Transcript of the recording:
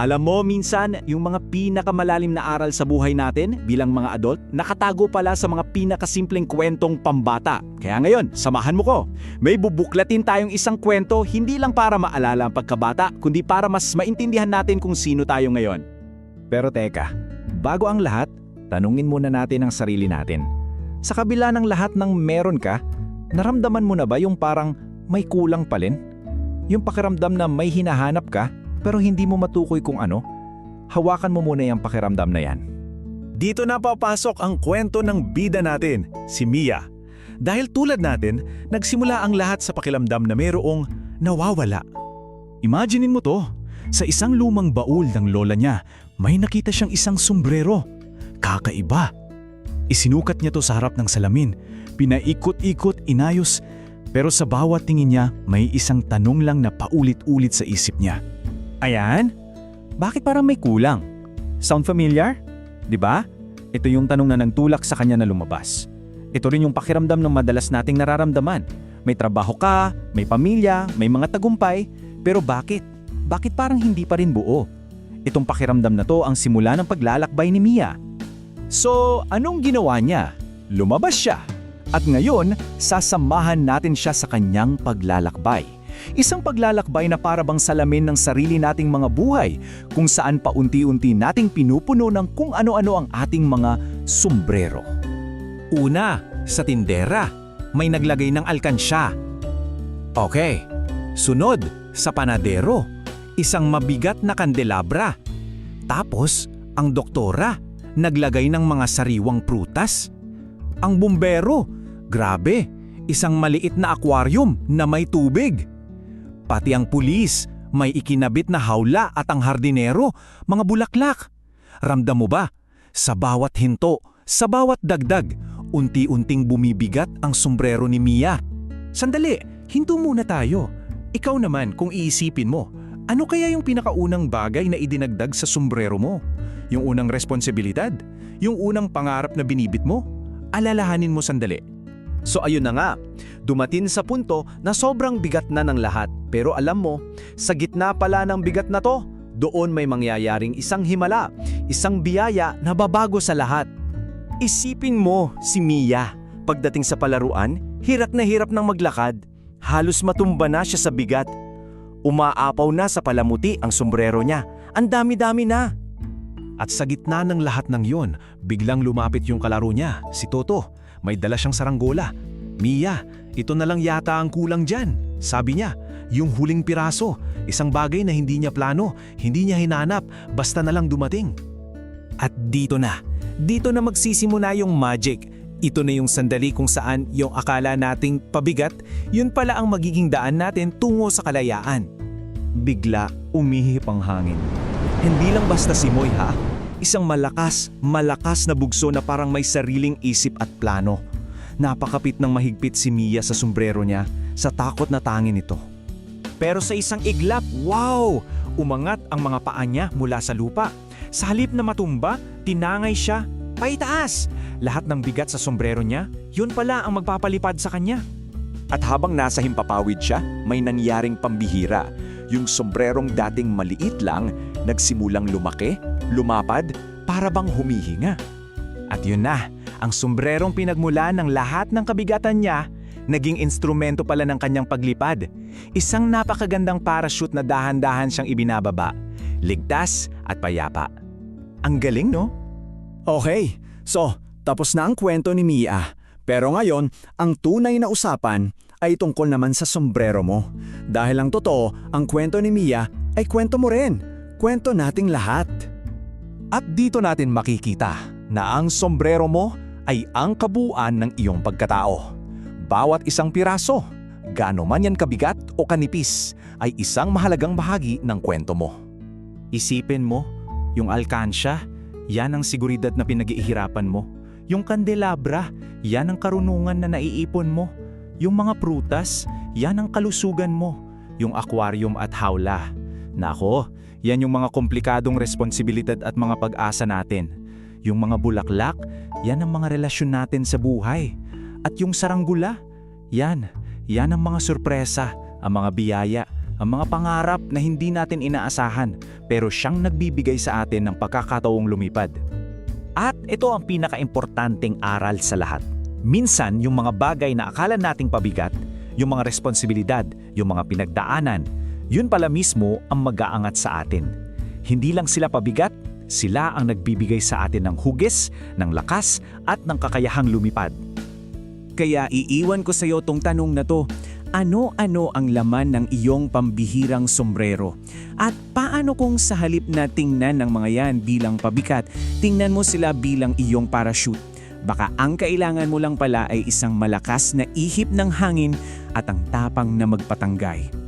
Alam mo, minsan, yung mga pinakamalalim na aral sa buhay natin bilang mga adult, nakatago pala sa mga pinakasimpleng kwentong pambata. Kaya ngayon, samahan mo ko. May bubuklatin tayong isang kwento hindi lang para maalala ang pagkabata, kundi para mas maintindihan natin kung sino tayo ngayon. Pero teka, bago ang lahat, tanungin muna natin ang sarili natin. Sa kabila ng lahat ng meron ka, naramdaman mo na ba yung parang may kulang pa rin? Yung pakiramdam na may hinahanap ka, pero hindi mo matukoy kung ano? Hawakan mo muna yung pakiramdam na yan. Dito na papasok ang kwento ng bida natin, si Mia. Dahil tulad natin, nagsimula ang lahat sa pakilamdam na mayroong nawawala. Imaginein mo to, sa isang lumang baul ng lola niya, may nakita siyang isang sombrero. Kakaiba. Isinukat niya to sa harap ng salamin, pinaikot-ikot, inayos, pero sa bawat tingin niya, may isang tanong lang na paulit-ulit sa isip niya. Ayan? Bakit parang may kulang? Sound familiar? 'Di ba? Ito yung tanong na nagtulak sa kanya na lumabas. Ito rin yung pakiramdam ng madalas nating nararamdaman. May trabaho ka, may pamilya, may mga tagumpay, pero bakit? Bakit parang hindi pa rin buo? Itong pakiramdam na to ang simula ng paglalakbay ni Mia. So, anong ginawa niya? Lumabas siya. At ngayon, sasamahan natin siya sa kanyang paglalakbay. Isang paglalakbay na parabang salamin ng sarili nating mga buhay kung saan paunti-unti nating pinupuno ng kung ano-ano ang ating mga sombrero. Una, sa tindera, may naglagay ng alkansya. Okay, sunod, sa panadero, isang mabigat na kandelabra. Tapos, ang doktora, naglagay ng mga sariwang prutas. Ang bumbero, grabe, isang maliit na aquarium na may tubig. Pati ang pulis, may ikinabit na hawla at ang hardinero, mga bulaklak. Ramdam mo ba? Sa bawat hinto, sa bawat dagdag, unti-unting bumibigat ang sombrero ni Mia. Sandali, hinto muna tayo. Ikaw naman kung iisipin mo, ano kaya yung pinakaunang bagay na idinagdag sa sombrero mo? Yung unang responsibilidad? Yung unang pangarap na binibit mo? Alalahanin mo sandali. So ayun na nga, dumating sa punto na sobrang bigat na ng lahat. Pero alam mo, sa gitna pala ng bigat na to, doon may mangyayaring isang himala, isang biyaya na babago sa lahat. Isipin mo si Mia, pagdating sa palaruan, hirap na hirap ng maglakad. Halos matumba na siya sa bigat. Umaapaw na sa palamuti ang sombrero niya. Ang dami-dami na. At sa gitna ng lahat ng yon, biglang lumapit yung kalaro niya, si Toto. May dala siyang saranggola. Mia, ito na lang yata ang kulang dyan. Sabi niya, yung huling piraso, isang bagay na hindi niya plano, hindi niya hinanap, basta na lang dumating. At dito na, dito na magsisimula yung magic. Ito na yung sandali kung saan yung akala nating pabigat, yun pala ang magiging daan natin tungo sa kalayaan. Bigla, umihip ang hangin. Hindi lang basta simoy ha, isang malakas, malakas na bugso na parang may sariling isip at plano. Napakapit ng mahigpit si Mia sa sombrero niya sa takot na tangin nito. Pero sa isang iglap, wow! Umangat ang mga paa niya mula sa lupa. Sa halip na matumba, tinangay siya, paitaas! Lahat ng bigat sa sombrero niya, yun pala ang magpapalipad sa kanya. At habang nasa himpapawid siya, may nangyaring pambihira. Yung sombrerong dating maliit lang, nagsimulang lumaki, lumapad, para bang humihinga. At yun na, ang sombrerong pinagmula ng lahat ng kabigatan niya, naging instrumento pala ng kanyang paglipad. Isang napakagandang parachute na dahan-dahan siyang ibinababa. Ligtas at payapa. Ang galing, no? Okay, so tapos na ang kwento ni Mia. Pero ngayon, ang tunay na usapan ay tungkol naman sa sombrero mo. Dahil ang totoo, ang kwento ni Mia ay kwento mo rin. Kwento nating lahat. At dito natin makikita na ang sombrero mo ay ang kabuuan ng iyong pagkatao. Bawat isang piraso, gaano man yan kabigat o kanipis, ay isang mahalagang bahagi ng kwento mo. Isipin mo, yung alkansya, yan ang seguridad na pinag-iihirapan mo. Yung kandelabra, yan ang karunungan na naiipon mo. Yung mga prutas, yan ang kalusugan mo. Yung aquarium at hawla. Nako, yan yung mga komplikadong responsibilidad at mga pag-asa natin. Yung mga bulaklak, yan ang mga relasyon natin sa buhay. At yung saranggula, yan, yan ang mga sorpresa, ang mga biyaya, ang mga pangarap na hindi natin inaasahan pero siyang nagbibigay sa atin ng pagkakataong lumipad. At ito ang pinakaimportanteng aral sa lahat. Minsan, yung mga bagay na akala nating pabigat, yung mga responsibilidad, yung mga pinagdaanan, yun pala mismo ang mag-aangat sa atin. Hindi lang sila pabigat, sila ang nagbibigay sa atin ng hugis, ng lakas at ng kakayahang lumipad. Kaya iiwan ko sa iyo tong tanong na to, ano-ano ang laman ng iyong pambihirang sombrero? At paano kung sa halip na tingnan ng mga yan bilang pabikat, tingnan mo sila bilang iyong parachute? Baka ang kailangan mo lang pala ay isang malakas na ihip ng hangin at ang tapang na magpatanggay.